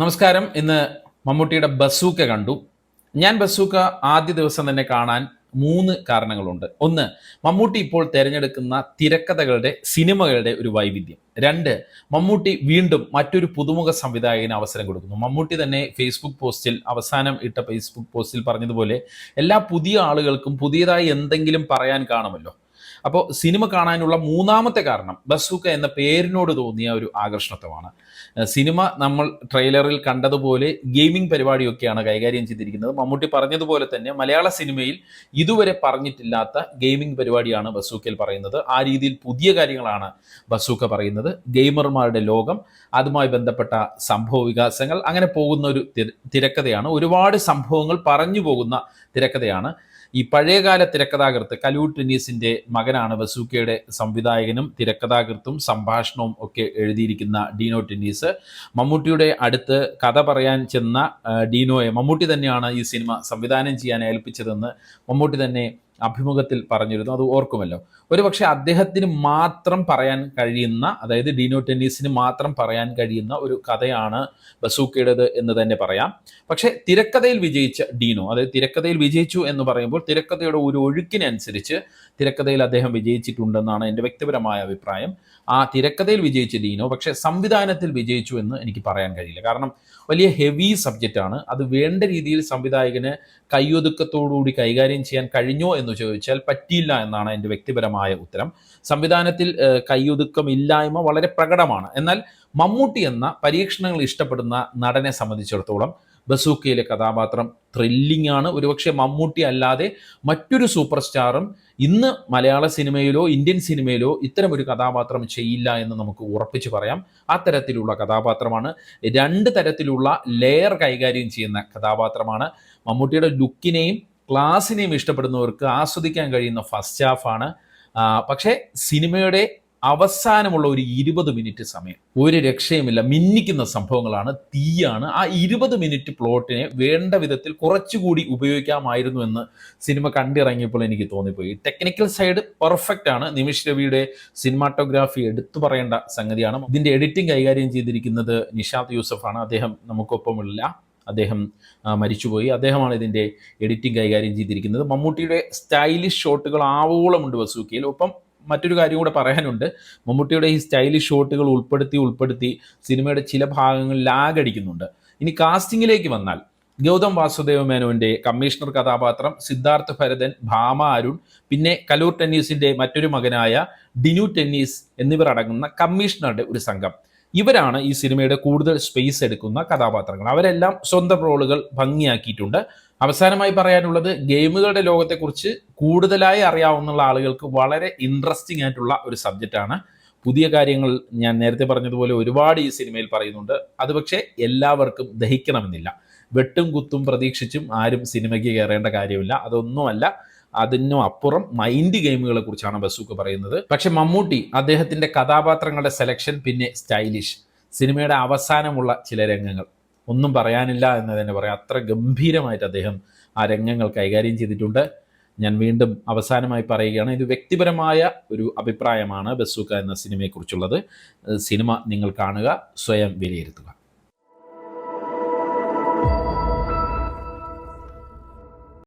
നമസ്കാരം. ഇന്ന് മമ്മൂട്ടിയുടെ ബസൂക്ക കണ്ടു. ഞാൻ ബസൂക്ക ആദ്യ ദിവസം തന്നെ കാണാൻ മൂന്ന് കാരണങ്ങളുണ്ട്. ഒന്ന് മമ്മൂട്ടി ഇപ്പോൾ തിരഞ്ഞെടുക്കുന്ന തിരക്കഥകളുടെ സിനിമകളുടെ ഒരു വൈവിധ്യം. രണ്ട് മമ്മൂട്ടി വീണ്ടും മറ്റൊരു പുതുമുഖ സംവിധായകന് അവസരം കൊടുക്കുന്നു. മമ്മൂട്ടി തന്നെ ഫേസ്ബുക്ക് പോസ്റ്റിൽ അവസാനം ഇട്ട ഫേസ്ബുക്ക് പോസ്റ്റിൽ പറഞ്ഞതുപോലെ എല്ലാ പുതിയ ആളുകൾക്കും പുതിയതായി എന്തെങ്കിലും പറയാൻ കാണുമല്ലോ. അപ്പോൾ സിനിമ കാണാനുള്ള മൂന്നാമത്തെ കാരണം ബസൂക്ക എന്ന പേരിനോട് തോന്നിയ ഒരു ആകർഷണത്വമാണ്. സിനിമ നമ്മൾ ട്രെയിലറിൽ കണ്ടതുപോലെ ഗെയിമിംഗ് പരിപാടിയൊക്കെയാണ് കൈകാര്യം ചെയ്തിരിക്കുന്നത്. മമ്മൂട്ടി പറഞ്ഞതുപോലെ തന്നെ മലയാള സിനിമയിൽ ഇതുവരെ പറഞ്ഞിട്ടില്ലാത്ത ഗെയിമിംഗ് പരിപാടിയാണ് ബസൂക്കയിൽ പറയുന്നത്. ആ രീതിയിൽ പുതിയ കാര്യങ്ങളാണ് ബസൂക്ക പറയുന്നത്. ഗെയിമർമാരുടെ ലോകം അതുമായി ബന്ധപ്പെട്ട സംഭവ വികാസങ്ങൾ അങ്ങനെ പോകുന്ന ഒരു തിരക്കഥയാണ്. ഒരുപാട് സംഭവങ്ങൾ പറഞ്ഞു പോകുന്ന തിരക്കഥയാണ്. ഈ പഴയകാല തിരക്കഥാകൃത്ത് കലൂട്ട് ടെന്നീസിന്റെ മകനാണ് വസൂക്കയുടെ സംവിധായകനും തിരക്കഥാകൃത്തും സംഭാഷണവും ഒക്കെ എഴുതിയിരിക്കുന്ന ഡീനോ ടെന്നീസ്. മമ്മൂട്ടിയുടെ അടുത്ത് കഥ പറയാൻ ചെന്ന ഡീനോയെ മമ്മൂട്ടി തന്നെയാണ് ഈ സിനിമ സംവിധാനം ചെയ്യാൻ ഏൽപ്പിച്ചതെന്ന് മമ്മൂട്ടി തന്നെ അഭിമുഖത്തിൽ പറഞ്ഞിരുന്നു അത് ഓർക്കുമല്ലോ. ഒരുപക്ഷെ അദ്ദേഹത്തിന് മാത്രം പറയാൻ കഴിയുന്ന അതായത് ഡീനോ ടെന്നീസിന് മാത്രം പറയാൻ കഴിയുന്ന ഒരു കഥയാണ് ബസൂക്കയുടേത് എന്ന് തന്നെ പറയാം. പക്ഷേ തിരക്കഥയിൽ വിജയിച്ച ഡീനോ അതായത് തിരക്കഥയിൽ വിജയിച്ചു എന്ന് പറയുമ്പോൾ തിരക്കഥയുടെ ഒരു ഒഴുക്കിനനുസരിച്ച് തിരക്കഥയിൽ അദ്ദേഹം വിജയിച്ചിട്ടുണ്ടെന്നാണ് എന്റെ വ്യക്തിപരമായ അഭിപ്രായം. ആ തിരക്കഥയിൽ വിജയിച്ച ഡീനോ പക്ഷേ സംവിധാനത്തിൽ വിജയിച്ചു എന്ന് എനിക്ക് പറയാൻ കഴിയില്ല. കാരണം വലിയ ഹെവി സബ്ജക്റ്റാണ്. അത് വേണ്ട രീതിയിൽ സംവിധായകന് കയ്യൊതുക്കത്തോടുകൂടി കൈകാര്യം ചെയ്യാൻ കഴിഞ്ഞോ എന്ന് ചോദിച്ചാൽ പറ്റിയില്ല എന്നാണ് എന്റെ വ്യക്തിപരമായ ഉത്തരം. സംവിധാനത്തിൽ ഏഹ്, കയ്യൊതുക്കമില്ലായ്മ വളരെ പ്രകടമാണ്. എന്നാൽ മമ്മൂട്ടി എന്ന പരീക്ഷണങ്ങൾ ഇഷ്ടപ്പെടുന്ന നടനെ സംബന്ധിച്ചിടത്തോളം ബസൂക്കയിലെ കഥാപാത്രം ത്രില്ലിംഗ് ആണ് ഒരുപക്ഷെ മമ്മൂട്ടി അല്ലാതെ മറ്റൊരു സൂപ്പർ സ്റ്റാറും ഇന്ന് മലയാള സിനിമയിലോ ഇന്ത്യൻ സിനിമയിലോ ഇത്തരം ഒരു കഥാപാത്രം ചെയ്യില്ല എന്ന് നമുക്ക് ഉറപ്പിച്ച് പറയാം. ആ തരത്തിലുള്ള കഥാപാത്രമാണ് രണ്ട് തരത്തിലുള്ള ലെയർ കൈകാര്യം ചെയ്യുന്ന കഥാപാത്രമാണ് മമ്മൂട്ടിയുടെ ലുക്കിനെയും ക്ലാസിനെയും ഇഷ്ടപ്പെടുന്നവർക്ക് ആസ്വദിക്കാൻ കഴിയുന്ന ഫസ്റ്റ് ഹാഫാണ് പക്ഷേ സിനിമയുടെ അവസാനമുള്ള ഒരു ഇരുപത് മിനിറ്റ് സമയം ഒരു രക്ഷയുമില്ല മിന്നിക്കുന്ന സംഭവങ്ങളാണ് തീയാണ്. ആ ഇരുപത് മിനിറ്റ് പ്ലോട്ടിനെ വേണ്ട വിധത്തിൽ കുറച്ചുകൂടി ഉപയോഗിക്കാമായിരുന്നു എന്ന് സിനിമ കണ്ടിറങ്ങിയപ്പോൾ എനിക്ക് തോന്നിപ്പോയി. ടെക്നിക്കൽ സൈഡ് പെർഫെക്റ്റ് ആണ്. നിമിഷ് രവിയുടെ സിനിമാറ്റോഗ്രാഫി എടുത്തു പറയേണ്ട സംഗതിയാണ്. ഇതിന്റെ എഡിറ്റിംഗ് കൈകാര്യം ചെയ്തിരിക്കുന്നത് നിഷാദ് യൂസഫാണ്. അദ്ദേഹം നമുക്കൊപ്പമില്ല അദ്ദേഹം മരിച്ചുപോയി. അദ്ദേഹമാണ് ഇതിന്റെ എഡിറ്റിംഗ് കൈകാര്യം ചെയ്തിരിക്കുന്നത്. മമ്മൂട്ടിയുടെ സ്റ്റൈലിഷ് ഷോട്ടുകൾ ആവോളമുണ്ട് വസൂക്കിയിൽ. ഒപ്പം മറ്റൊരു കാര്യം കൂടെ പറയാനുണ്ട്. മമ്മൂട്ടിയുടെ ഈ സ്റ്റൈലിഷ് ഷോട്ടുകൾ ഉൾപ്പെടുത്തി ഉൾപ്പെടുത്തി സിനിമയുടെ ചില ഭാഗങ്ങൾ ലാഗടിക്കുന്നുണ്ട് ഇനി കാസ്റ്റിംഗിലേക്ക് വന്നാൽ ഗൗതം വാസുദേവ മേനോന്റെ കമ്മീഷണർ കഥാപാത്രം സിദ്ധാർത്ഥ് ഭരതൻ ഭാമ അരുൺ പിന്നെ കലൂർ ടെന്നീസിന്റെ മറ്റൊരു മകനായ ഡിനു ടെന്നീസ് എന്നിവർ അടങ്ങുന്ന കമ്മീഷണറുടെ ഒരു സംഘം. ഇവരാണ് ഈ സിനിമയുടെ കൂടുതൽ സ്പേസ് എടുക്കുന്ന കഥാപാത്രങ്ങൾ. അവരെല്ലാം സ്വന്തം റോളുകൾ ഭംഗിയാക്കിയിട്ടുണ്ട്. അവസാനമായി പറയാനുള്ളത് ഗെയിമുകളുടെ ലോകത്തെക്കുറിച്ച് കൂടുതലായി അറിയാവുന്ന ആളുകൾക്ക് വളരെ ഇൻട്രസ്റ്റിംഗ് ആയിട്ടുള്ള ഒരു സബ്ജക്റ്റാണ് പുതിയ കാര്യങ്ങൾ ഞാൻ നേരത്തെ പറഞ്ഞതുപോലെ ഒരുപാട് ഈ സിനിമയിൽ പറയുന്നുണ്ട്. അത് പക്ഷേ എല്ലാവർക്കും ദഹിക്കണമെന്നില്ല. വെട്ടും കുത്തും പ്രതീക്ഷിച്ചും ആരും സിനിമയ്ക്ക് കയറേണ്ട കാര്യമില്ല. അതൊന്നുമല്ല. അതിനും അപ്പുറം മൈൻഡ് ഗെയിമുകളെ കുറിച്ചാണ് ബസൂക്ക് പറയുന്നത്. പക്ഷെ മമ്മൂട്ടി അദ്ദേഹത്തിന്റെ കഥാപാത്രങ്ങളുടെ സെലക്ഷൻ പിന്നെ സ്റ്റൈലിഷ് സിനിമയുടെ അവസാനമുള്ള ചില രംഗങ്ങൾ. ഒന്നും പറയാനില്ല എന്ന് തന്നെ പറയാം. അത്ര ഗംഭീരമായിട്ട് അദ്ദേഹം ആ രംഗങ്ങൾ കൈകാര്യം ചെയ്തിട്ടുണ്ട്. ഞാൻ വീണ്ടും അവസാനമായി പറയുകയാണ് ഇത് വ്യക്തിപരമായ ഒരു അഭിപ്രായമാണ് ബസൂക്ക എന്ന സിനിമയെക്കുറിച്ചുള്ളത്. സിനിമ നിങ്ങൾ കാണുക സ്വയം വിലയിരുത്തുക.